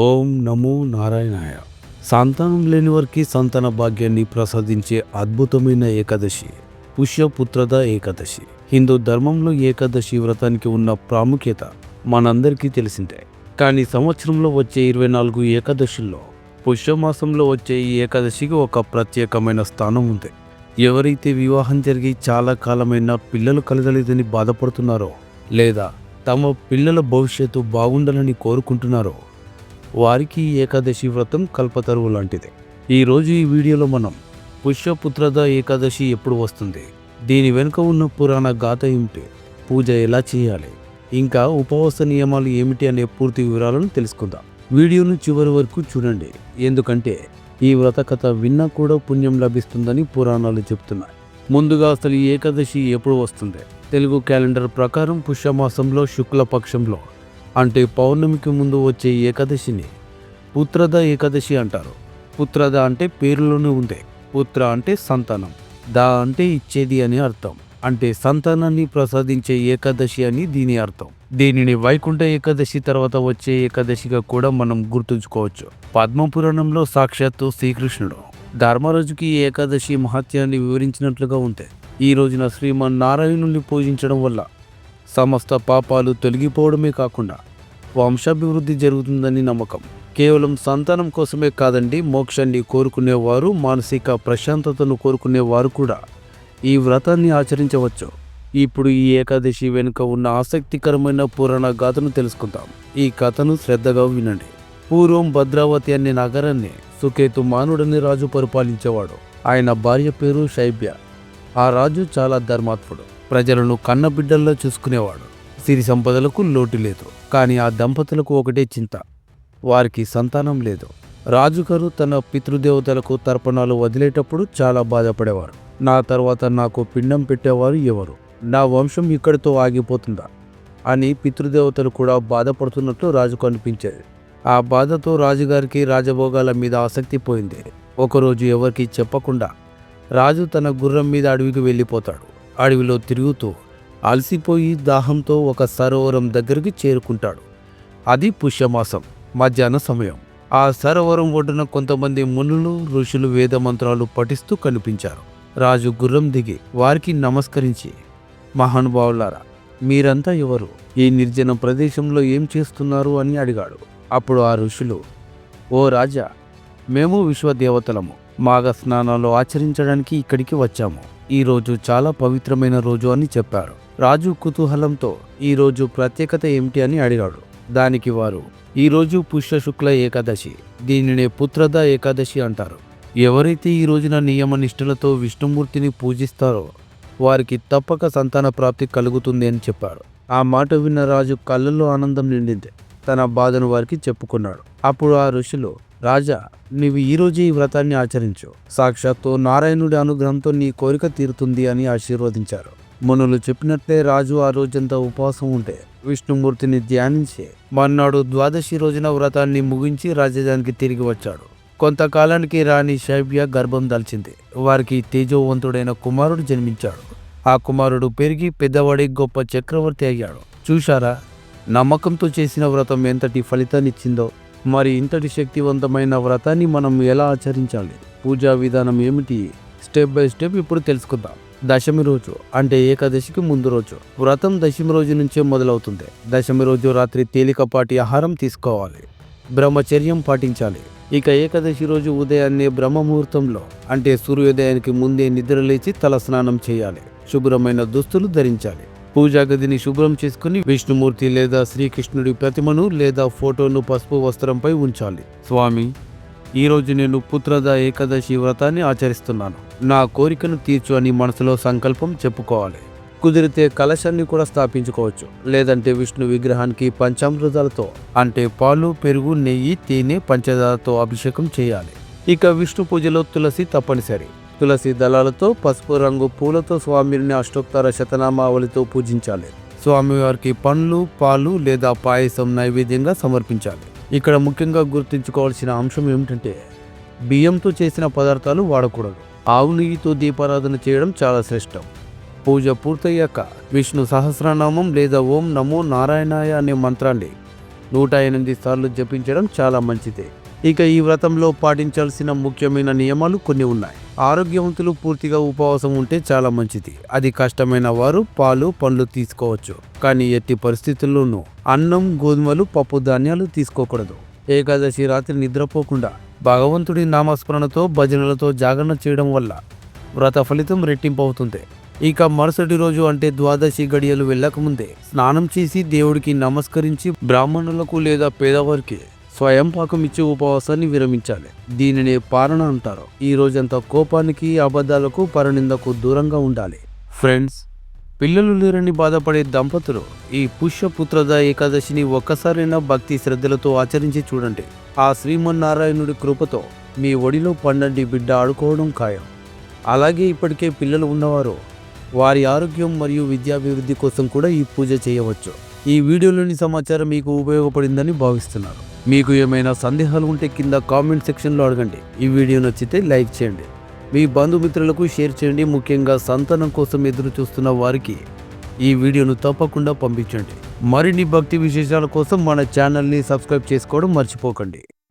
ఓం నమో నారాయణాయ. సంతానం లేని వారికి సంతాన భాగ్యాన్ని ప్రసాదించే అద్భుతమైన ఏకాదశి పుష్యపుత్రద ఏకాదశి. హిందూ ధర్మంలో ఏకాదశి వ్రతానికి ఉన్న ప్రాముఖ్యత మనందరికీ తెలిసిందే. కానీ సంవత్సరంలో వచ్చే ఇరవై నాలుగు ఏకాదశుల్లో పుష్యమాసంలో వచ్చే ఈ ఏకాదశికి ఒక ప్రత్యేకమైన స్థానం ఉంది. ఎవరైతే వివాహం జరిగి చాలా కాలమైన పిల్లలు కలగలేదని బాధపడుతున్నారో లేదా తమ పిల్లల భవిష్యత్తు బాగుండాలని కోరుకుంటున్నారో వారికి ఏకాదశి వ్రతం కల్పతరువు లాంటిది. ఈరోజు ఈ వీడియోలో మనం పుష్యపుత్రద ఏకాదశి ఎప్పుడు వస్తుంది? దీని వెనుక ఉన్న పురాణ గాథ ఏమిటి? పూజ ఎలా చేయాలి? ఇంకా ఉపవాస నియమాలు ఏమిటి అనే పూర్తి వివరాలను తెలుసుకుందాం. వీడియోను చివరి వరకు చూడండి. ఎందుకంటే ఈ వ్రత కథ విన్నా కూడా పుణ్యం లభిస్తుందని పురాణాలు చెప్తున్నాయి. ముందుగా అసలు ఈ ఏకాదశి ఎప్పుడు వస్తుంది? తెలుగు క్యాలెండర్ ప్రకారం పుష్యమాసంలో శుక్లపక్షంలో అంటే పౌర్ణమికి ముందు వచ్చే ఏకాదశిని పుత్రద ఏకాదశి అంటారు. పుత్రద అంటే పేరులోనే ఉంది పుత్ర అంటే సంతానం దా అంటే ఇచ్చేది అని అర్థం. అంటే సంతానాన్ని ప్రసాదించే ఏకాదశి అని దీని అర్థం. దీనిని వైకుంఠ ఏకాదశి తర్వాత వచ్చే ఏకాదశిగా కూడా మనం గుర్తుంచుకోవచ్చు. పద్మపురాణంలో సాక్షాత్తు శ్రీకృష్ణుడు ధర్మరాజుకి ఏకాదశి మహత్యాన్ని వివరించినట్లుగా ఉంది ఈ రోజున శ్రీమన్నారాయణుని పూజించడం వల్ల సమస్త పాపాలు తొలగిపోవడమే కాకుండా వంశాభివృద్ధి జరుగుతుందని నమ్మకం. కేవలం సంతానం కోసమే కాదండి మోక్షాన్ని కోరుకునేవారు మానసిక ప్రశాంతతను కోరుకునేవారు కూడా. ఈ వ్రతాన్ని ఆచరించవచ్చు. ఇప్పుడు ఈ ఏకాదశి వెనుక ఉన్న ఆసక్తికరమైన పురాణ గాథను తెలుసుకుందాం. ఈ కథను శ్రద్ధగా వినండి. పూర్వం భద్రావతి అనే నగరాన్ని సుకేతు మానుడని రాజు పరిపాలించేవాడు. ఆయన భార్య పేరు శైబ్య ఆ రాజు చాలా ధర్మాత్ముడు. ప్రజలను కన్నబిడ్డల్లో చూసుకునేవాడు. సిరి సంపదలకు లోటు లేదు. కానీ ఆ దంపతులకు ఒకటే చింత. వారికి సంతానం లేదు. రాజుగారు తన పితృదేవతలకు తర్పణాలు వదిలేటప్పుడు చాలా బాధపడేవారు. నా తర్వాత నాకు పిండం పెట్టేవారు ఎవరు? నా వంశం ఇక్కడితో ఆగిపోతుందా? అని పితృదేవతలు కూడా బాధపడుతున్నట్లు రాజుకు అనిపించేది. ఆ బాధతో రాజుగారికి రాజభోగాల మీద ఆసక్తి పోయింది. ఒకరోజు ఎవరికి చెప్పకుండా రాజు తన గుర్రం మీద అడవికి వెళ్ళిపోతాడు. అడవిలో తిరుగుతూ అలసిపోయి దాహంతో ఒక సరోవరం దగ్గరికి చేరుకుంటాడు. అది పుష్యమాసం మధ్యాహ్న సమయం. ఆ సరోవరం ఒడ్డున కొంతమంది మునులు ఋషులు వేదమంత్రాలు పఠిస్తూ కనిపించారు. రాజు గుర్రం దిగి వారికి నమస్కరించి మహానుభావులారా మీరంతా ఎవరు? ఈ నిర్జన ప్రదేశంలో ఏం చేస్తున్నారు? అని అడిగాడు. అప్పుడు ఆ ఋషులు ఓ రాజా మేము విశ్వదేవతలము. మాఘ స్నానాలు ఆచరించడానికి ఇక్కడికి వచ్చాము. ఈ రోజు చాలా పవిత్రమైన రోజు అని చెప్పారు. రాజు కుతూహలంతో ఈ రోజు ప్రత్యేకత ఏమిటి అని అడిగాడు. దానికి వారు ఈరోజు పుష్య శుక్ల ఏకాదశి దీనినే పుత్రద ఏకాదశి అంటారు. ఎవరైతే ఈ రోజున నియమ నిష్ఠలతో విష్ణుమూర్తిని పూజిస్తారో వారికి తప్పక సంతాన ప్రాప్తి కలుగుతుంది అని చెప్పాడు ఆ మాట విన్న రాజు కళ్ళల్లో ఆనందం నిండింది. తన బాధను వారికి చెప్పుకున్నాడు. అప్పుడు ఆ ఋషులు రాజా నీవు ఈ రోజు ఈ వ్రతాన్ని ఆచరించు. సాక్షాత్తు నారాయణుడి అనుగ్రహంతో నీ కోరిక తీరుతుంది అని ఆశీర్వదించారు. మునులు చెప్పినట్లే రాజు ఆ రోజంతా ఉపవాసం ఉంటే విష్ణుమూర్తిని ధ్యానించి మర్నాడు ద్వాదశి రోజున వ్రతాన్ని ముగించి రాజధానికి తిరిగి వచ్చాడు. కొంతకాలానికి రాణి శైబ్య గర్భం దాల్చింది. వారికి తేజోవంతుడైన కుమారుడు జన్మించాడు. ఆ కుమారుడు పెరిగి పెద్దవాడి గొప్ప చక్రవర్తి అయ్యాడు. చూశారా? నమ్మకంతో చేసిన వ్రతం ఎంతటి ఫలితాన్నిచ్చిందో? మరి ఇంతటి శక్తివంతమైన వ్రతాన్ని మనం ఎలా ఆచరించాలి? పూజా విధానం ఏమిటి? స్టెప్ బై స్టెప్ ఇప్పుడు తెలుసుకుందాం. దశమి రోజు అంటే ఏకాదశికి ముందు రోజు. వ్రతం దశమి రోజు నుంచే మొదలవుతుంది. దశమి రోజు రాత్రి తేలికపాటి ఆహారం తీసుకోవాలి. బ్రహ్మచర్యం పాటించాలి. ఇక ఏకాదశి రోజు ఉదయాన్నే బ్రహ్మముహూర్తంలో అంటే సూర్యోదయానికి ముందే నిద్రలేచి తల స్నానం చేయాలి. శుభ్రమైన దుస్తులు ధరించాలి. పూజా గదిని శుభ్రం చేసుకుని విష్ణుమూర్తి లేదా శ్రీకృష్ణుడి ప్రతిమను లేదా ఫోటోను పసుపు వస్త్రంపై ఉంచాలి. స్వామి ఈరోజు నేను పుత్రద ఏకాదశి వ్రతాన్ని ఆచరిస్తున్నాను. నా కోరికను తీర్చు అని మనసులో సంకల్పం చెప్పుకోవాలి. కుదిరితే కలశాన్ని కూడా స్థాపించుకోవచ్చు. లేదంటే విష్ణు విగ్రహానికి పంచామృతాలతో అంటే పాలు పెరుగు నెయ్యి తేనె పంచదారతో అభిషేకం చేయాలి. ఇక విష్ణు పూజలో తులసి తప్పనిసరి. తులసి దళాలతో పసుపు రంగు పూలతో స్వామిని అష్టోత్తర శతనామావళితో పూజించాలి. స్వామివారికి పండ్లు పాలు లేదా పాయసం నైవేద్యంగా సమర్పించాలి. ఇక్కడ ముఖ్యంగా గుర్తుంచుకోవాల్సిన అంశం ఏమిటంటే బియ్యంతో చేసిన పదార్థాలు వాడకూడదు. ఆవు నెయ్యితో దీపారాధన చేయడం చాలా శ్రేష్టం. పూజ పూర్తయ్యాక విష్ణు సహస్రనామం లేదా ఓం నమో నారాయణాయ అనే మంత్రాన్ని నూట ఎనిమిది సార్లు జపించడం చాలా మంచిదే. ఇక ఈ వ్రతంలో పాటించాల్సిన ముఖ్యమైన నియమాలు కొన్ని ఉన్నాయి. ఆరోగ్యవంతులు పూర్తిగా ఉపవాసం ఉంటే చాలా మంచిది. అది కష్టమైన వారు పాలు పండ్లు తీసుకోవచ్చు. కానీ ఎట్టి పరిస్థితుల్లోనూ అన్నం గోధుమలు పప్పు ధాన్యాలు తీసుకోకూడదు. ఏకాదశి రాత్రి నిద్రపోకుండా భగవంతుడి నామస్మరణతో భజనలతో జాగరణ చేయడం వల్ల వ్రత ఫలితం రెట్టింపు అవుతుంది ఇక మరుసటి రోజు అంటే ద్వాదశి గడియలు వెళ్ళకముందే స్నానం చేసి దేవుడికి నమస్కరించి బ్రాహ్మణులకు లేదా పేదవారికి స్వయం పాకం ఇచ్చే ఉపవాసాన్ని విరమించాలి. దీనిని పారణ అంటారు. ఈ రోజంతా కోపానికి అబద్ధాలకు పరనిందకు దూరంగా ఉండాలి. ఫ్రెండ్స్ పిల్లలు లేరని బాధపడే దంపతులు ఈ పుష్యపుత్రద ఏకాదశిని ఒక్కసారైనా భక్తి శ్రద్ధలతో ఆచరించి చూడండి. ఆ శ్రీమన్నారాయణుడి కృపతో మీ ఒడిలో పండండి బిడ్డ ఆడుకోవడం ఖాయం. అలాగే ఇప్పటికే పిల్లలు ఉన్నవారు వారి ఆరోగ్యం మరియు విద్యాభివృద్ధి కోసం కూడా ఈ పూజ చేయవచ్చు. ఈ వీడియోలోని సమాచారం మీకు ఉపయోగపడిందని భావిస్తున్నారు మీకు ఏమైనా సందేహాలు ఉంటే కింద కామెంట్ సెక్షన్లో అడగండి. ఈ వీడియో నచ్చితే లైక్ చేయండి. మీ బంధుమిత్రులకు షేర్ చేయండి. ముఖ్యంగా సంతానం కోసం ఎదురు చూస్తున్న వారికి ఈ వీడియోను తప్పకుండా పంపించండి. మరిన్ని భక్తి విశేషాల కోసం మన ఛానల్ని సబ్స్క్రైబ్ చేసుకోవడం మర్చిపోకండి.